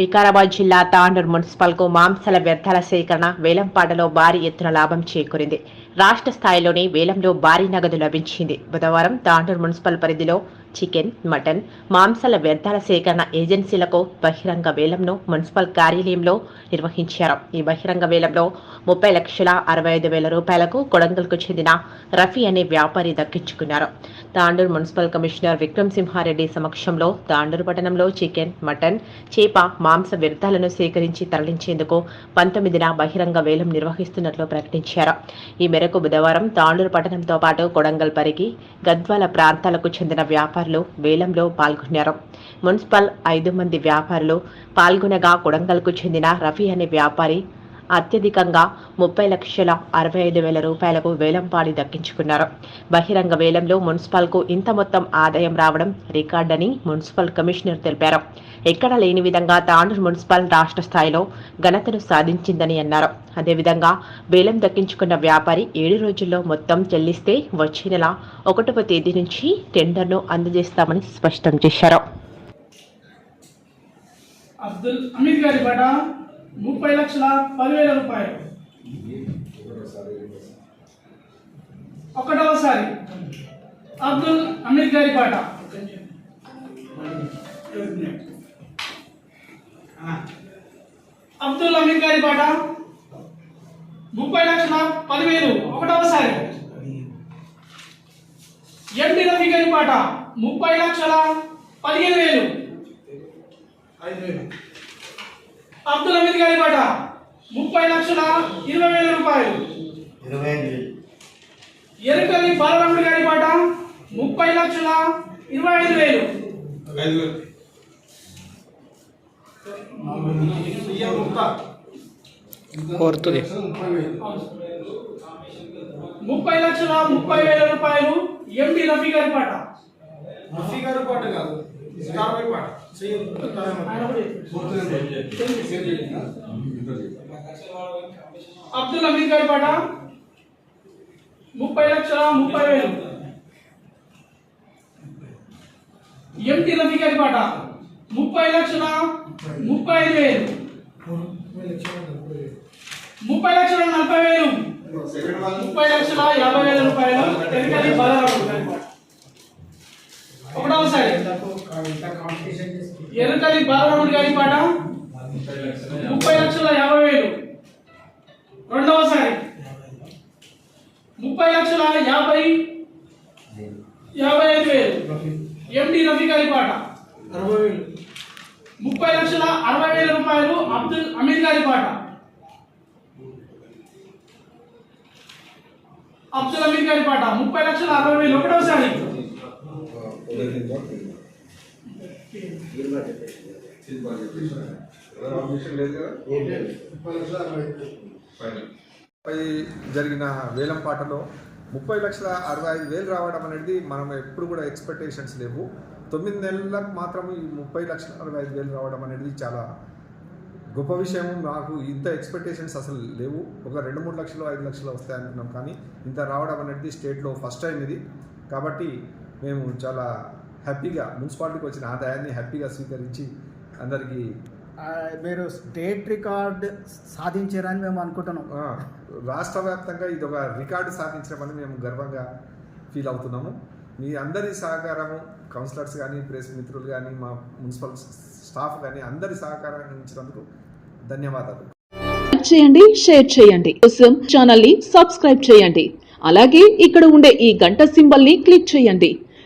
వికారాబాద్ జిల్లా తాండూర్ మున్సిపల్కు మాంసాల వ్యర్థాల సేకరణ వేలంపాటలో భారీ ఎత్తున లాభం చేకూరింది. రాష్ట్ర స్థాయిలోనే వేలంలో భారీ నగదు లభించింది. బుధవారం తాండూర్ మున్సిపల్ పరిధిలో చికెన్ మటన్ మాంసాల వ్యర్థాల సేకరణ ఏజెన్సీలకు బహిరంగ వేలంను మున్సిపల్ కార్యాలయంలో నిర్వహించారు. ఈ బహిరంగ వేలంలో ముప్పై లక్షల అరవై ఐదు వేల రూపాయలకు కొడంగల్కు చెందిన రఫీ అనే వ్యాపారి దక్కించుకున్నారు. తాండూరు మున్సిపల్ కమిషనర్ విక్రమ్ సింహారెడ్డి సమక్షంలో తాండూరు పట్టణంలో చికెన్ మటన్ చేప మాంస వ్యర్థాలను సేకరించి తరలించేందుకు పంతొమ్మిదిన బహిరంగ వేలం నిర్వహిస్తున్నట్లు ప్రకటించారు. ఈ మేరకు బుధవారం తాండూరు పట్టణంతో పాటు కొడంగల్ పరిగి గద్వాల ప్రాంతాలకు చెందిన వ్యాపారులు వేలంలో పాల్గొన్నారు. మున్సిపల్ ఐదు మంది వ్యాపారులు పాల్గొనగా కొడంగల్కు చెందిన రఫీ అనే వ్యాపారి అత్యధికంగా ముప్పై లక్షల అరవై ఐదు వేల రూపాయలకు వేలంపాడి దక్కించుకున్నారు. బహిరంగ వేలంలో మున్సిపల్కు ఇంత మొత్తం ఆదాయం రావడం రికార్డని మున్సిపల్ కమిషనర్ తెలిపారు. ఎక్కడా లేని విధంగా తాండూరు మున్సిపల్ రాష్ట్ర స్థాయిలో ఘనతను సాధించిందని అన్నారు. అదేవిధంగా వేలం దక్కించుకున్న వ్యాపారి ఏడు రోజుల్లో మొత్తం చెల్లిస్తే వచ్చే నెల ఒకటవ తేదీ నుంచి టెండర్ను అందజేస్తామని స్పష్టం చేశారు. అబ్దుల్ అమీర్ గారి ముప్పై లక్షల పదివేల రూపాయలు. ఒకటవసారి అబ్దుల్ అమీర్ గారి పాట. అబ్దుల్ అమీద్ గారి పాట. ముప్పై లక్షల పదివేలు. ఒకటవసారి. ఎండి రవి గారి పాట. ముప్పై లక్షల పదిహేను వేలు. అబ్దుల్ హమీద్ గారి పాట ముప్పై లక్షల ఇరవై వేల రూపాయలు. ఇరవై ఐదు వేలు. ఎరుకల్లి బాలరాముడు గారి పాట ముప్పై లక్షల ఇరవై ఐదు వేలు. ముప్పై లక్షల ముప్పై వేల రూపాయలు ఎండి రఫీ గారి పాట రఫీ గారు పాట కాదు. స్టార్ పాట. కూడా అబ్దుల్ హమీద్ గారి పాట. ముప్పై లక్షల ముప్పై వేలు. ఎంటి రఫీ గారి పాట. ముప్పై లక్షల ముప్పై ఐదు వేలు. ముప్పై లక్షల నలభై వేలు. ముప్పై లక్షల యాభై వేల రూపాయలు. ఎన్నికలి బలరాముడు గారి పాట. ఎరుకలి బాలరాముడు గారి పాట? ముప్పై లక్షల యాభై వేలు. రెండవసారి. ముప్పై లక్షల యాభై యాభై ఐదు వేలు. ఎండి రఫీ గారి పాట. అరవై వేలు. ముప్పై లక్షల అరవై వేల రూపాయలు అబ్దుల్ అమీర్ గారి పాట. అబ్దుల్ అమీర్ గారి పాట. ముప్పై లక్షల అరవై వేలు. ఒకటోసారి. జరిగిన వేలం పాటలో ముప్పై లక్షల అరవై ఐదు వేలు రావడం అనేది మనం ఎప్పుడు కూడా ఎక్స్పెక్టేషన్స్ లేవు. తొమ్మిది నెలలకు మాత్రం ఈ ముప్పై లక్షల అరవై ఐదు వేలు రావడం అనేది చాలా గొప్ప విషయం. మాకు ఇంత ఎక్స్పెక్టేషన్స్ అసలు లేవు. ఒక రెండు మూడు లక్షలు ఐదు లక్షలు వస్తాయి అనుకున్నాం కానీ ఇంత రావడం అనేది స్టేట్లో ఫస్ట్ టైం ఇది. కాబట్టి మేము చాలా హ్యాపీగా మున్సిపాలిటీకి వచ్చిన ఆదాయాన్ని హ్యాపీగా స్వీకరించి అందరికీ ఆ, మీరు స్టేట్ రికార్డ్ సాధించారని మేము అనుకుంటున్నాం. ఆ, రాష్ట్ర వ్యాప్తంగా ఇది ఒక రికార్డు సాధించడం మేము గర్వంగా ఫీల్ అవుతున్నాము. మీ అందరి సహకారము కౌన్సిలర్స్ కానీ ప్రెస్ మిత్రులు కానీ మా మున్సిపల్ స్టాఫ్ కానీ అందరి సహకారం ఇచ్చినందుకు ధన్యవాదాలు. లైక్ చేయండి షేర్ చేయండి. కోసం ఛానల్ని సబ్స్క్రైబ్ చేయండి. అలాగే ఇక్కడ ఉండే ఈ గంట సింబల్ని క్లిక్ చేయండి.